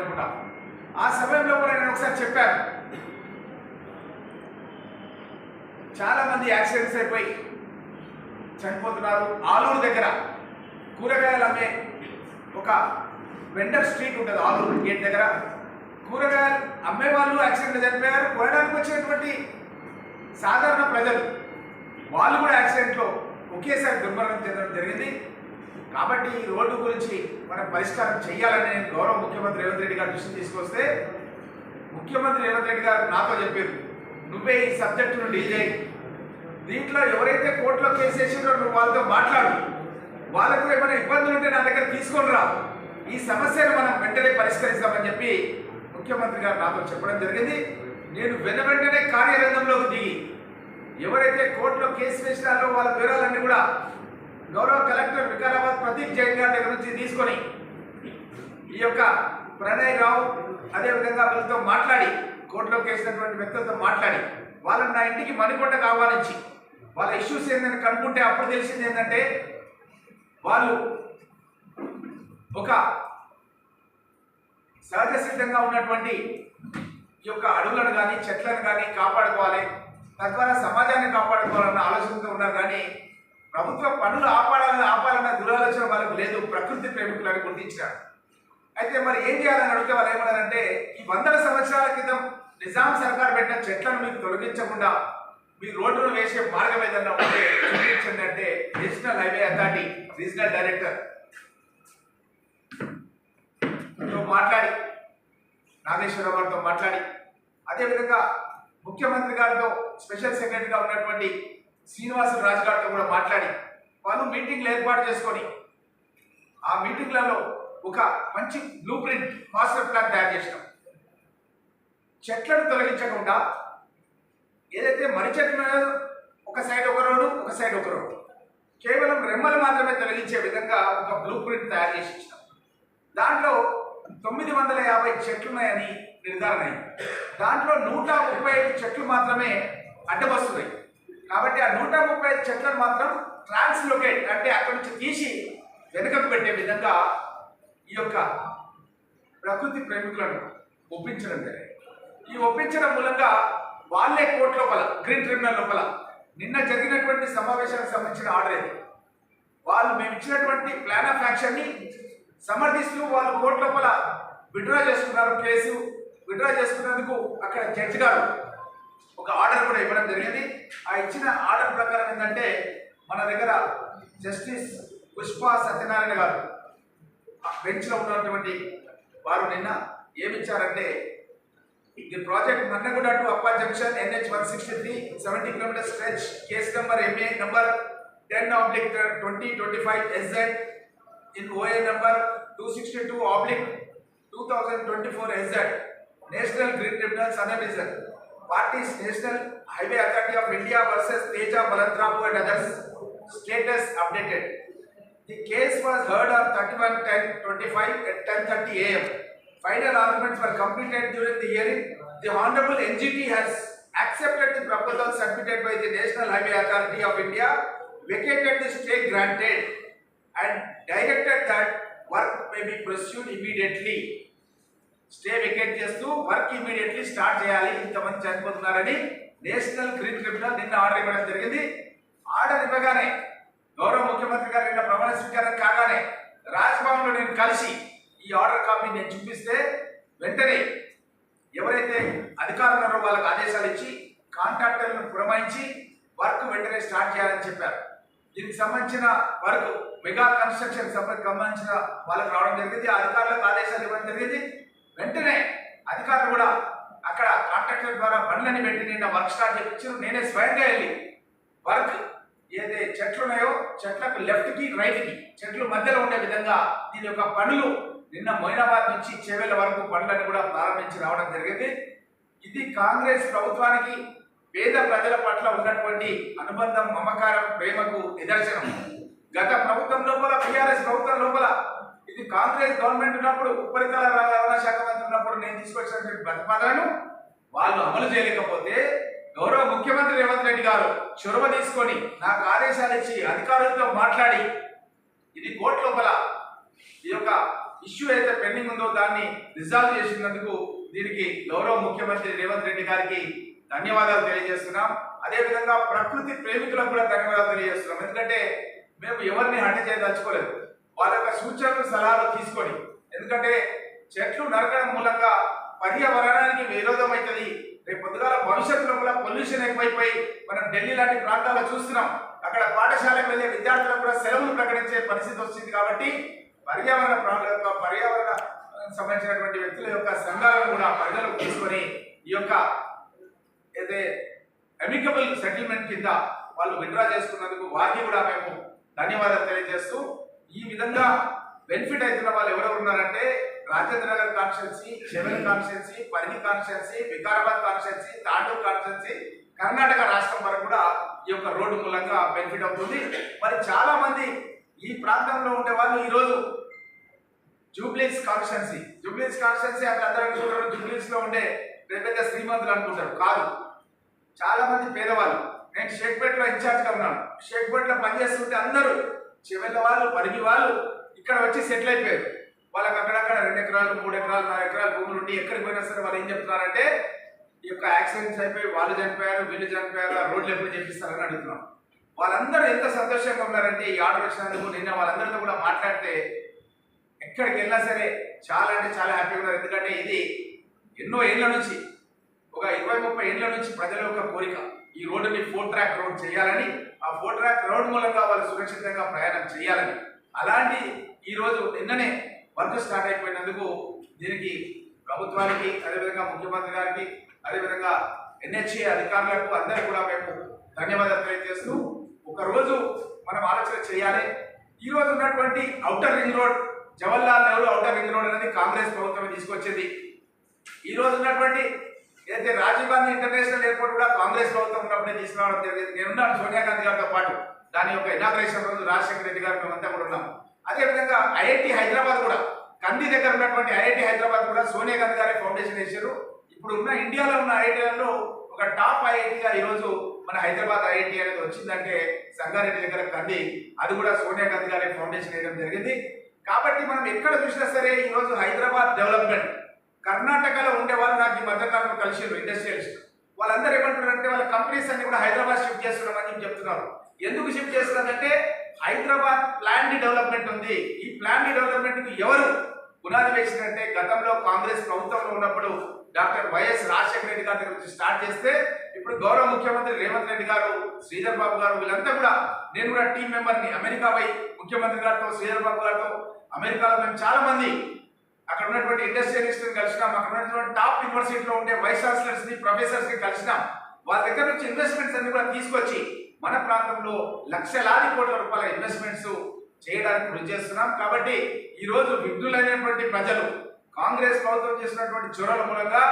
వస్తుంటాం ఆ సమయంలో కూడా నేను ఒకసారి చెప్పాను. చాలా మంది యాక్సిడెంట్స్ అయిపోయి చనిపోతున్నారు. ఆలూరు దగ్గర కూరగాయలు అమ్మే ఒక వెండర్ స్ట్రీట్ ఉంటుంది ఆలూరు గేట్ దగ్గర. కూరగాయలు అమ్మే వాళ్ళు యాక్సిడెంట్ చనిపోయారు కొనడానికి వచ్చినటువంటి సాధారణ ప్రజలు వాళ్ళు కూడా యాక్సిడెంట్లో ఒకేసారి దుర్మరణం చెందడం జరిగింది. కాబట్టి ఈ రోడ్డు గురించి మనం పరిష్కారం చేయాలని నేను గౌరవ ముఖ్యమంత్రి రేవంత్ రెడ్డి గారు దృష్టి తీసుకొస్తే ముఖ్యమంత్రి రేవంత్ రెడ్డి గారు నాతో చెప్పారు నువ్వే ఈ సబ్జెక్టును డీల్ చేయి. దీంట్లో ఎవరైతే కోర్టులో కేసు వేసిందో నువ్వు వాళ్ళతో మాట్లాడు. వాళ్ళకు ఏమైనా ఇబ్బందులు ఉంటే నా దగ్గర తీసుకొని రా. ఈ సమస్యను మనం వెంటనే పరిష్కరిస్తామని చెప్పి ముఖ్యమంత్రి గారు నాతో చెప్పడం జరిగింది. నేను వెన వెంటనే కార్యరంగంలోకి దిగి ఎవరైతే కోర్టులో కేసు వేసినారో వాళ్ళ వివరాలన్నీ కూడా గౌరవ కలెక్టర్ వికారాబాద్ ప్రదీప్ జైన్ గారి దగ్గర నుంచి తీసుకొని ఈ యొక్క ప్రణయ్ రావు అదేవిధంగా వీళ్ళతో మాట్లాడి కోర్టులోకి వేసినటువంటి వ్యక్తులతో మాట్లాడి వాళ్ళని నా ఇంటికి మణికొండకు ఆహ్వానించి వాళ్ళ ఇష్యూస్ ఏంటని కనుక్కుంటే అప్పుడు తెలిసింది ఏంటంటే వాళ్ళు ఒక సహజ సిద్ధంగా ఉన్నటువంటి ఈ యొక్క అడవులను కానీ చెట్లను కానీ కాపాడుకోవాలి తద్వారా సమాజాన్ని కాపాడుకోవాలన్న ఆలోచనతో ఉన్నారు. కానీ ప్రభుత్వ పనులు ఆపాలని ఆపాలన్న దురాలోచన వాళ్ళకు లేదు ప్రకృతి ప్రేమికులని గుర్తించారు అయితే మరి ఏం చేయాలని అడిగితే వాళ్ళు ఏమన్నారంటే ఈ వందల సంవత్సరాల క్రితం నిజాం సర్కార్ పెట్టిన చెట్లను మీకు తొలగించకుండా మీ రోడ్డును వేసే మార్గం ఏదన్నా ఉంటే చూపించండి అంటే national highway authority regional director మాట్లాడి నాగేశ్వరరావు గారితో మాట్లాడి అదేవిధంగా ముఖ్యమంత్రి గారితో స్పెషల్ సెక్రటరీగా ఉన్నటువంటి శ్రీనివాస రాజుగారితో కూడా మాట్లాడి వాళ్ళు మీటింగ్లు ఏర్పాటు చేసుకొని ఆ మీటింగ్లలో ఒక మంచి బ్లూ ప్రింట్ మాస్టర్ ప్లాన్ తయారు చేసినాం. చెట్లను తొలగించకుండా ఏదైతే మర్రి చెట్లు ఒక సైడ్ ఒక రోడ్డు ఒక సైడ్ ఒక రోడ్డు కేవలం రెమ్మలు మాత్రమే తొలగించే విధంగా ఒక బ్లూ ప్రింట్ తయారు చేసి ఇచ్చినాం. దాంట్లో తొమ్మిది వందల యాభై చెట్లు ఉన్నాయని నిర్ధారణ అయింది. దాంట్లో నూట ముప్పై ఐదు చెట్లు మాత్రమే అడ్డబస్తున్నాయి కాబట్టి ఆ నూట ముప్పై ఐదు చెట్లను మాత్రం ట్రాన్స్లోకేట్ అంటే అక్కడి నుంచి తీసి వెనుకకు పెట్టే విధంగా ఈ యొక్క ప్రకృతి ప్రేమికులను ఒప్పించడం జరిగింది. ఈ ఒప్పించడం మూలంగా వాళ్ళే కోర్టు లోపల గ్రీన్ ట్రిబ్యునల్ లోపల నిన్న జరిగినటువంటి సమావేశానికి సంబంధించిన ఆర్డర్ ఇది. వాళ్ళు మేము ఇచ్చినటువంటి ప్లాన్ ఆఫ్ యాక్షన్ని సమర్థిస్తూ వాళ్ళు కోర్టు లోపల విడ్రా చేసుకున్నారు కేసు. విడ్రా చేసుకున్నందుకు అక్కడ జడ్జి గారు ఒక ఆర్డర్ కూడా ఇవ్వడం జరిగింది. ఆ ఇచ్చిన ఆర్డర్ ప్రకారం ఏంటంటే మన దగ్గర జస్టిస్ పుష్ప సత్యనారాయణ గారు బెంచ్లో ఉన్నటువంటి వారు నిన్న ఏమిచ్చారంటే the project Mannaguda to upper junction NH one sixty three seventy kilometre stretch case number MA number ten oblique twenty twenty five SZ in OA number two sixty two oblique two thousand twenty four SZ national green tribunal సనబిజన్ party's National Highway Authority of India versus Teja Balandramu and others. Status updated. The case was heard on 31 10 25 at 10.30 am. Final arguments were completed during the hearing. The Honorable NGT has accepted the proposal submitted by the National Highway Authority of India, vacated the stay granted and directed that work may be pursued immediately. Stay vacate చేస్తూ work immediately start చేయాలి. ఇంతమంది చనిపోతున్నారని national green tribunal నిన్న order ఇవ్వడం జరిగింది. Order ఇవ్వగానే గౌరవ ముఖ్యమంత్రి గారు నిన్న ప్రమాణ స్వీకారం కాగానే రాజ్భవన్లో నేను కలిసి ఈ ఆర్డర్ కాపీ నేను చూపిస్తే వెంటనే ఎవరైతే అధికారులు వాళ్ళకి ఆదేశాలు ఇచ్చి కాంట్రాక్టర్లను పురమాయించి వర్క్ వెంటనే స్టార్ట్ చేయాలని చెప్పారు. దీనికి సంబంధించిన వర్క్ మెగా కన్స్ట్రక్షన్ సంబంధించిన వాళ్ళకి రావడం జరిగింది. అధికారులకు ఆదేశాలు ఇవ్వడం జరిగింది. వెంటనే అధికారులు కూడా అక్కడ కాంట్రాక్టర్ ద్వారా బండ్లని పెట్టి నిన్న వర్క్ స్టార్ట్ చేయించారు నేనే స్వయంగా వెళ్ళి వర్క్ ఏదైతే చెట్లు ఉన్నాయో చెట్లకు లెఫ్ట్కి రైట్కి చెట్లు మధ్యలో ఉండే విధంగా దీని యొక్క పనులు నిన్న మొయినాబాద్ నుంచి చేవేల వరకు పనులను కూడా ప్రారంభించి రావడం జరిగింది. ఇది కాంగ్రెస్ ప్రభుత్వానికి పేద ప్రజల పట్ల ఉన్నటువంటి అనుబంధం మమకారం ప్రేమకు నిదర్శనం. గత ప్రభుత్వం లోపల బీఆర్ఎస్ ప్రభుత్వం లోపల ఇది కాంగ్రెస్ గవర్నమెంట్ ఉన్నప్పుడు ఉపరితల రవాణా శాఖ మంత్రి ఉన్నప్పుడు నేను తీసుకొచ్చినటువంటి ప్రతిపాదనను వాళ్ళు అమలు చేయలేకపోతే గౌరవ ముఖ్యమంత్రి రేవంత్ రెడ్డి గారు చొరవ తీసుకొని నాకు ఆదేశాలు ఇచ్చి అధికారులతో మాట్లాడి ఇది కోర్టు లోపల ఈ యొక్క ఇష్యూ అయితే పెండింగ్ ఉందో దాన్ని రిజాల్వ్ చేసినందుకు దీనికి గౌరవ ముఖ్యమంత్రి రేవంత్ రెడ్డి గారికి ధన్యవాదాలు తెలియజేస్తున్నాం. అదేవిధంగా ప్రకృతి ప్రేమికులకు కూడా ధన్యవాదాలు తెలియజేస్తున్నాం. ఎందుకంటే మేము ఎవరిని హత్య చేయదలుచుకోలేదు. వాళ్ళ యొక్క సూచనలు సలహాలు తీసుకొని ఎందుకంటే చెట్లు నరకడం మూలంగా పర్యావరణానికి విరోధం అవుతుంది. రేపు పొద్దుగాల భవిష్యత్తులో కూడా పొల్యూషన్ ఎక్కువైపోయి మనం ఢిల్లీ లాంటి ప్రాంతాల్లో చూస్తున్నాం. అక్కడ పాఠశాలకు వెళ్ళే విద్యార్థులకు కూడా సెలవులు ప్రకటించే పరిస్థితి వచ్చింది కాబట్టి పర్యావరణ ప్రాంతాల యొక్క పర్యావరణ సంబంధించినటువంటి వ్యక్తుల యొక్క సంఘాలను కూడా పరిగణలోకి తీసుకొని ఈ యొక్క అయితే అమికబుల్ సెటిల్మెంట్ కింద వాళ్ళు విడ్రా చేసుకున్నందుకు వారికి కూడా మేము ధన్యవాదాలు తెలియజేస్తూ ఈ విధంగా బెనిఫిట్ అవుతున్న వాళ్ళు ఎవరెవరు ఉన్నారంటే Rajendra Nagar constituency Chevella constituency Parigi constituency Vikarabad constituency Tandur constituency Karnataka రాష్ట్రం వరకు కూడా ఈ యొక్క రోడ్డు మూలంగా బెనిఫిట్ అవుతుంది. మరి చాలా మంది ఈ ప్రాంతంలో ఉండే వాళ్ళు ఈరోజు జూబ్లీస్ కాన్స్టిట్యున్సీ జూబ్లీస్ కాన్స్టిట్యున్సీ అంటే అందరూ అనుకుంటారు జూబ్లీస్లో ఉండే పెద్ద పెద్ద శ్రీమంతులు అనుకుంటారు. కాదు. చాలా మంది పేదవాళ్ళు. నేను షేక్పేటలో ఇన్ఛార్జ్గా ఉన్నాను. షేక్పేటలో పనిచేస్తుంటే అందరూ చివరి వాళ్ళు పరిగి వాళ్ళు ఇక్కడ వచ్చి సెటిల్ అయిపోయారు. వాళ్ళకి అక్కడక్కడ రెండు ఎకరాలు మూడు ఎకరాలు నాలుగు ఎకరాలు భూములు ఉండి ఎక్కడికి పోయినా సరే వాళ్ళు ఏం చెప్తున్నారంటే ఈ యొక్క యాక్సిడెంట్స్ అయిపోయి వాళ్ళు చనిపోయారు వీళ్ళు చనిపోయారు ఆ రోడ్లు ఎప్పుడు చేపిస్తారని అడుగుతున్నాం. వాళ్ళందరూ ఎంత సంతోషంగా ఉన్నారంటే ఈ ఆర్డర్ వచ్చినందుకు నిన్న వాళ్ళందరితో కూడా మాట్లాడితే ఎక్కడికి వెళ్ళినా సరే చాలా అంటే చాలా హ్యాపీగా ఉన్నారు. ఎందుకంటే ఇది ఎన్నో ఏళ్ళ నుంచి ఒక ఇరవై ముప్పై ఏళ్ళ నుంచి ప్రజల యొక్క కోరిక ఈ రోడ్డుని ఫోర్ ట్రాక్ రోడ్ చేయాలని ఆ ఫోర్ ట్రాక్ రోడ్ మూలంగా వాళ్ళు సురక్షితంగా ప్రయాణం చేయాలని. అలాంటి ఈ రోజు నిన్ననే వర్క్ స్టార్ట్ అయిపోయినందుకు దీనికి ప్రభుత్వానికి అదేవిధంగా ముఖ్యమంత్రి గారికి అదేవిధంగా ఎన్హెచ్ఏ అధికారులకు అందరికీ కూడా మేము ధన్యవాదాలు తెలియజేస్తూ ఒకరోజు మనం ఆలోచన చేయాలి. ఈ రోజు ఉన్నటువంటి outer ring road Jawaharlal Nehru outer ring road అనేది కాంగ్రెస్ ప్రభుత్వం తీసుకొచ్చింది. ఈ రోజు ఉన్నటువంటి అయితే రాజీవ్ గాంధీ ఇంటర్నేషనల్ ఎయిర్పోర్ట్ కూడా కాంగ్రెస్ ప్రభుత్వం ఉన్నప్పుడే తీసుకురావడం జరిగింది. నేనున్నాను సోనియా గాంధీ గారితో పాటు. దాని యొక్క ఇనాగ్రేషన్ రోజు రాజశేఖర రెడ్డి గారు మేమంతా కూడా ఉన్నాం. అదేవిధంగా ఐఐటి హైదరాబాద్ కూడా కంది దగ్గర ఉన్నటువంటి ఐఐటి హైదరాబాద్ కూడా సోనియా గాంధీ గారి ఫౌండేషన్ వేశారు ఇప్పుడు ఉన్న ఇండియాలో ఉన్న ఐఐటీలలో ఒక టాప్ ఐఐటిగా ఈరోజు మన హైదరాబాద్ ఐఐటి అనేది వచ్చిందంటే సంగారెడ్డి దగ్గర కంది అది కూడా సోనియా గాంధీ గారి ఫౌండేషన్ వేయడం జరిగింది. కాబట్టి మనం ఎక్కడ చూసినా సరే ఈరోజు హైదరాబాద్ డెవలప్మెంట్ కర్ణాటకలో ఉండే వాళ్ళు నాకు ఈ మధ్యకాలంలో కలిసి ఇండస్ట్రియలిస్ట్ వాళ్ళందరూ ఏమంటున్నారంటే వాళ్ళ కంపెనీస్ అన్ని కూడా హైదరాబాద్ షిఫ్ట్ చేస్తున్నామని చెప్తున్నారు. ఎందుకు షిఫ్ట్ చేస్తున్నారంటే హైదరాబాద్ ప్లాన్ డెవలప్మెంట్ ఉంది. ఈ ప్లాన్ డెవలప్మెంట్కి ఎవరు పునాది వేసినంటే గతంలో కాంగ్రెస్ ప్రభుత్వంలో ఉన్నప్పుడు డాక్టర్ వైఎస్ రాజశేఖర రెడ్డి గారి దగ్గర నుంచి స్టార్ట్ చేస్తే ఇప్పుడు గౌరవ ముఖ్యమంత్రి రేవంత్ రెడ్డి గారు శ్రీధర్ బాబు గారు వీళ్ళంతా కూడా నేను కూడా టీం మెంబర్ని అమెరికా పోయి ముఖ్యమంత్రి గారితో శ్రీధర్ బాబు గారితో అమెరికాలో మేము చాలా మంది అక్కడ ఉన్నటువంటి ఇండస్ట్రియలిస్ట్ కలిసినాం. అక్కడ ఉన్నటువంటి టాప్ యూనివర్సిటీలో ఉండే వైస్ ఛాన్సలర్స్ని ప్రొఫెసర్స్ని కలిసినాం. వాళ్ళ దగ్గర నుంచి ఇన్వెస్ట్మెంట్స్ అన్ని కూడా తీసుకొచ్చి మన ప్రాంతంలో లక్షలాది కోట్ల రూపాయల ఇన్వెస్ట్మెంట్స్ చేయడానికి కృషి చేస్తున్నాం. కాబట్టి ఈ రోజు విఘ్నులైనటువంటి ప్రజలు కాంగ్రెస్ ప్రభుత్వం చేసినటువంటి చొరవల మూలంగా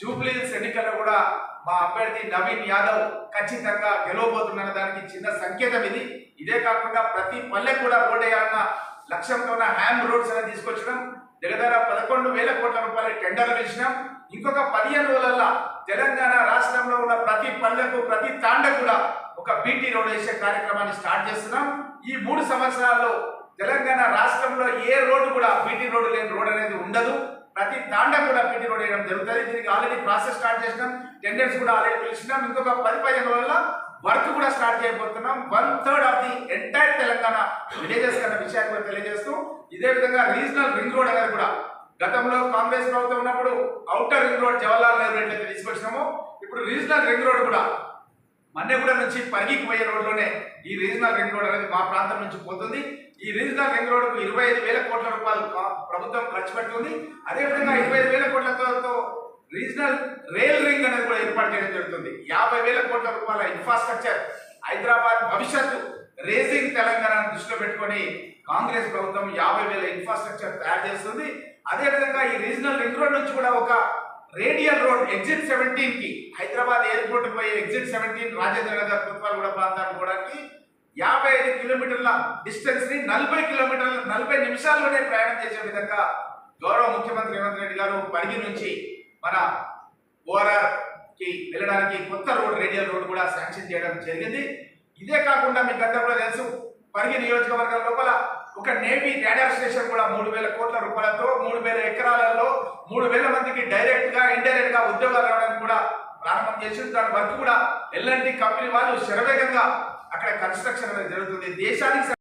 జూబ్లీహిల్స్ ఎన్నికల్లో కూడా మా అభ్యర్థి నవీన్ యాదవ్ ఖచ్చితంగా గెలవబోతున్న దానికి చిన్న సంకేతం ఇది. ఇదే కాకుండా ప్రతి పల్లె కూడా ఓటేయాలన్న వేయాలన్న లక్ష్యంతో హ్యామ్ రోడ్స్ అనేది తీసుకొచ్చడం దగ్గర పదకొండు వేల కోట్ల రూపాయల టెండర్లు ఇచ్చినాం ఇంకొక పదిహేను రోజులల్లో తెలంగాణ రాష్ట్రంలో ఉన్న ప్రతి పల్లెకు ప్రతి తాండ కూడా ఒక బీటీ రోడ్ వేసే కార్యక్రమాన్ని స్టార్ట్ చేస్తున్నాం. ఈ మూడు సంవత్సరాల్లో తెలంగాణ రాష్ట్రంలో ఏ రోడ్డు కూడా బీటీ రోడ్డు లేని రోడ్ అనేది ఉండదు. ప్రతి తాండ కూడా బీటీ రోడ్ వేయడం జరుగుతుంది. దీనికి ఆల్రెడీ ప్రాసెస్ స్టార్ట్ చేసినాం. టెండర్స్ కూడా ఆల్రెడీ పిలిచినాం. ఇంకొక పది పదిహేను రోజుల్లో వర్క్ కూడా స్టార్ట్ చేయబోతున్నాం. One third of the entire Telangana villages కన్నా విషయాన్ని కూడా తెలియజేస్తూ ఇదే విధంగా రీజనల్ రింగ్ రోడ్ అనేది కూడా గతంలో కాంగ్రెస్ ప్రభుత్వం ఉన్నప్పుడు outer ring road Jawaharlal Nehru ఎట్లయితే తీసుకొచ్చినామో. ఇప్పుడు రీజనల్ రింగ్ రోడ్ కూడా మన్నెగూడ నుంచి పరిగికి పోయే రోడ్లోనే ఈ రీజనల్ రింగ్ రోడ్ అనేది మా ప్రాంతం నుంచి పోతుంది. ఈ రీజనల్ రింగ్ రోడ్కు ఇరవై ఐదు వేల కోట్ల రూపాయలు ప్రభుత్వం ఖర్చు పెడుతుంది. అదేవిధంగా ఇరవై ఐదు వేల కోట్లతో రీజనల్ రైల్ రింగ్ అనేది కూడా ఏర్పాటు చేయడం జరుగుతుంది. యాభై వేల కోట్ల రూపాయల ఇన్ఫ్రాస్ట్రక్చర్ హైదరాబాద్ భవిష్యత్తు రేసింగ్ తెలంగాణను దృష్టిలో పెట్టుకొని కాంగ్రెస్ ప్రభుత్వం యాభై వేల ఇన్ఫ్రాస్ట్రక్చర్ తయారు చేస్తుంది. అదేవిధంగా ఈ రీజనల్ రింగ్ రోడ్ నుంచి కూడా ఒక రేడియల్ రోడ్ ఎగ్జిట్ సెవెంటీన్కి హైదరాబాద్ ఎయిర్పోర్ట్ పోయే ఎగ్జిట్ సెవెంటీన్ రాజేంద్ర నగర్ కొత్తగూడ ప్రాంతానికి కూడా యాభై ఐదు కిలోమీటర్ల డిస్టెన్స్ని నలభై కిలోమీటర్ల నలభై నిమిషాల్లోనే ప్రయాణం చేసే విధంగా గౌరవ ముఖ్యమంత్రి రేవంత్ రెడ్డి గారు పరిగి నుంచి మన ఓఆర్ఆర్కి వెళ్ళడానికి కొత్త రోడ్ రేడియల్ రోడ్ కూడా శాంక్షన్ చేయడం జరిగింది. ఇదే కాకుండా మీకు అంతా కూడా తెలుసు పరిగి నియోజకవర్గం లోపల ఒక నేవీ రాడార్ స్టేషన్ కూడా మూడు వేల కోట్ల రూపాయలతో మూడు వేల ఎకరాలలో మూడు వేల మందికి డైరెక్ట్గా ఇండైరెక్ట్గా గా ఉద్యోగాలు రావడానికి కూడా ప్రారంభం చేసి దాని వర్క్ కూడా ఎల్ఎన్టీ కంపెనీ వాళ్ళు శరవేగంగా అక్కడ కన్స్ట్రక్షన్ అనేది జరుగుతుంది. దేశానికి